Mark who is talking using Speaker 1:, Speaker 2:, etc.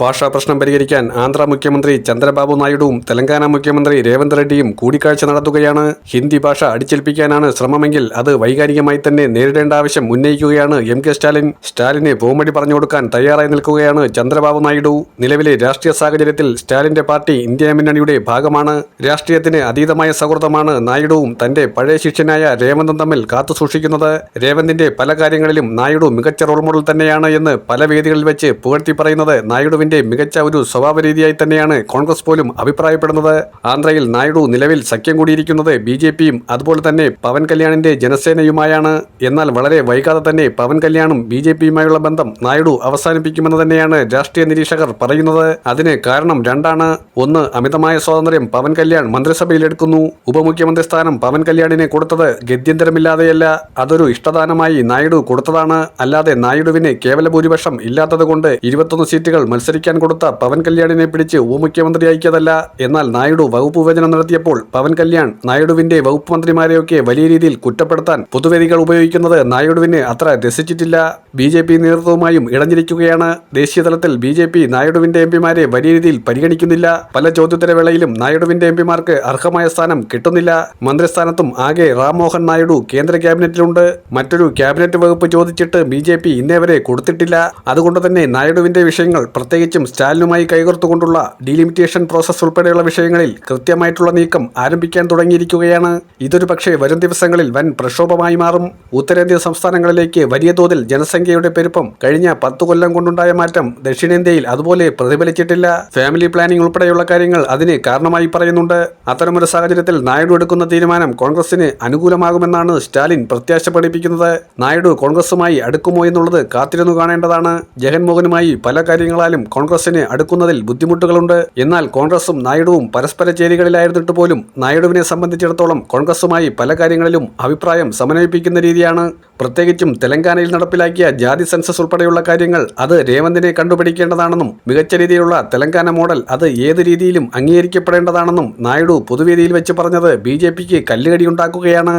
Speaker 1: ഭാഷാ പ്രശ്നം പരിഹരിക്കാൻ ആന്ധ്ര മുഖ്യമന്ത്രി ചന്ദ്രബാബു നായിഡുവും തെലങ്കാന മുഖ്യമന്ത്രി രേവന്ത് റെഡ്ഡിയും കൂടിക്കാഴ്ച നടത്തുകയാണ്. ഹിന്ദി ഭാഷ അടിച്ചേൽപ്പിക്കാനാണ് ശ്രമമെങ്കിൽ അത് വൈകാരികമായി തന്നെ നേരിടേണ്ട ആവശ്യം ഉന്നയിക്കുകയാണ് എം കെ സ്റ്റാലിൻ. സ്റ്റാലിനെ ബോമടി പറഞ്ഞു കൊടുക്കാൻ തയ്യാറായി നിൽക്കുകയാണ് ചന്ദ്രബാബു നായിഡു. നിലവിലെ രാഷ്ട്രീയ സാഹചര്യത്തിൽ സ്റ്റാലിന്റെ പാർട്ടി ഇന്ത്യ മുന്നണിയുടെ ഭാഗമാണ്. രാഷ്ട്രീയത്തിന് അതീതമായ സൗഹൃദമാണ് നായിഡുവും തന്റെ പഴയ ശിഷ്യനായ രേവന്തും തമ്മിൽ കാത്തുസൂക്ഷിക്കുന്നത് രേവന്തിന്റെ പല കാര്യങ്ങളിലും നായിഡു മികച്ച റോൾ മോഡൽ തന്നെയാണ് എന്ന് പല വേദികളിൽ വെച്ച് പുകഴ്ത്തി പറയുന്നത് നായിഡുവിന്റെ മികച്ച ഒരു സ്വഭാവ രീതിയായി തന്നെയാണ് കോൺഗ്രസ് പോലും അഭിപ്രായപ്പെടുന്നത്. ആന്ധ്രയിൽ നായിഡു നിലവിൽ സഖ്യം കൂടിയിരിക്കുന്നത് ബി ജെ പിയും അതുപോലെ തന്നെ പവൻ കല്യാണിന്റെ ജനസേനയുമായാണ്. എന്നാൽ വളരെ വൈകാതെ തന്നെ പവൻ കല്യാണും ബി ജെ പിയുമായുള്ള ബന്ധം നായിഡു അവസാനിപ്പിക്കുമെന്ന് തന്നെയാണ് രാഷ്ട്രീയ നിരീക്ഷകർ പറയുന്നത്. അതിന് കാരണം രണ്ടാണ്. ഒന്ന് അമിതമായ സ്വാതന്ത്ര്യം പവൻ കല്യാൺ മന്ത്രിസഭയിൽ എടുക്കുന്നു. ഉപമുഖ്യമന്ത്രി സ്ഥാനം പവൻ കല്യാണിനെ കൊടുത്തത് ഗത്യന്തരമില്ലാതെയല്ല. അതൊരു ഇഷ്ടദാനമായി നായിഡു കൊടുത്തതാണ്. അല്ലാതെ നായിഡുവിന് കേവല ഭൂരിപക്ഷം ഇല്ലാത്തതുകൊണ്ട് ഇരുപത്തൊന്ന് സീറ്റുകൾ മത്സരിക്കാൻ കൊടുത്ത പവൻ കല്യാണിനെ പിടിച്ച് ഉപമുഖ്യമന്ത്രി അയക്കിയതല്ല എന്നാൽ നായിഡു വകുപ്പ് വിഭജനം നടത്തിയപ്പോൾ പവൻ കല്യാൺ നായിഡുവിന്റെ വകുപ്പ് മന്ത്രിമാരെയൊക്കെ വലിയ രീതിയിൽ കുറ്റപ്പെടുത്താൻ പൊതുവേദികൾ ഉപയോഗിക്കുന്നത് നായിഡുവിന് അത്ര രസിച്ചിട്ടില്ല. ബി ജെ പി നേതൃത്വവുമായും ഇടഞ്ഞിരിക്കുകയാണ്. ദേശീയ തലത്തിൽ ബി ജെ പി നായിഡുവിന്റെ എം പിമാരെ വലിയ രീതിയിൽ പരിഗണിക്കുന്നില്ല. പല ചോദ്യോത്തരവേളയിലും നായിഡുവിന്റെ എം പിമാർക്ക് അർഹമായ സ്ഥാനം കിട്ടുന്നില്ല. മന്ത്രിസ്ഥാനത്തും ആകെ റാംമോഹൻ നായിഡു കേന്ദ്ര ക്യാബിനറ്റിലുണ്ട്. മറ്റൊരു ക്യാബിനറ്റ് വകുപ്പ് ചോദിച്ചിട്ട് ബി ജെ പി ഇന്നേ വരെ കൊടുത്തിട്ടില്ല. അതുകൊണ്ട് തന്നെ നായിഡുവിന്റെ വിഷയങ്ങൾ പ്രത്യേകിച്ചും സ്റ്റാലിനുമായി കൈകോർത്തുകൊണ്ടുള്ള ഡീലിമിറ്റേഷൻ പ്രോസസ് ഉൾപ്പെടെയുള്ള വിഷയങ്ങളിൽ കൃത്യമായിട്ടുള്ള നീക്കം ആരംഭിക്കാൻ തുടങ്ങിയിരിക്കുകയാണ്. ഇതൊരു പക്ഷേ വരും ദിവസങ്ങളിൽ വൻ പ്രക്ഷോഭമായി മാറും. ഉത്തരേന്ത്യൻ സംസ്ഥാനങ്ങളിലേക്ക് വലിയ തോതിൽ ജനസംഖ്യയുടെ പെരുപ്പം കഴിഞ്ഞ പത്തു കൊല്ലം കൊണ്ടുണ്ടായ മാറ്റം ദക്ഷിണേന്ത്യയിൽ അതുപോലെ പ്രതിഫലിച്ചിട്ടില്ല. ഫാമിലി പ്ലാനിംഗ് ഉൾപ്പെടെയുള്ള കാര്യങ്ങൾ അതിന് കാരണമായി പറയുന്നുണ്ട്. അത്തരമൊരു സാഹചര്യത്തിൽ നായിഡു എടുക്കുന്ന തീരുമാനം കോൺഗ്രസിന് അനുകൂലമാകുമെന്നാണ് സ്റ്റാലിൻ പ്രത്യാശ പഠിപ്പിക്കുന്നത്. നായിഡു കോൺഗ്രസുമായി അടുക്കുമോ എന്നുള്ളത് കാത്തിരുന്നു കാണേണ്ടതാണ്. ജഗൻമോഹനുമായി പല കാര്യങ്ങളാലും കോൺഗ്രസിന് അടുക്കുന്നതിൽ ബുദ്ധിമുട്ടുകളുണ്ട്. എന്നാൽ കോൺഗ്രസും നായിഡുവും പരസ്പര ചേരികളിലായിരുന്നിട്ട് പോലും നായിഡുവിനെ സംബന്ധിച്ചിടത്തോളം കോൺഗ്രസുമായി പല കാര്യങ്ങളിലും അഭിപ്രായം സമന്വയിപ്പിക്കുന്ന രീതിയാണ്. പ്രത്യേകിച്ചും തെലങ്കാനയിൽ നടപ്പിലാക്കിയ ജാതി സെൻസസ് ഉൾപ്പെടെയുള്ള കാര്യങ്ങൾ അത് രേവന്തിനെ കണ്ടുപിടിക്കേണ്ടതാണെന്നും മികച്ച രീതിയിലുള്ള തെലങ്കാന മോഡൽ അത് ഏത് രീതിയിലും അംഗീകരിക്കപ്പെടേണ്ടതാണെന്നും നായിഡു പൊതുവേദിയിൽ വെച്ച് പറഞ്ഞത് ബി ജെ പിക്ക് കല്ലുകടിയുണ്ടാക്കുകയാണ്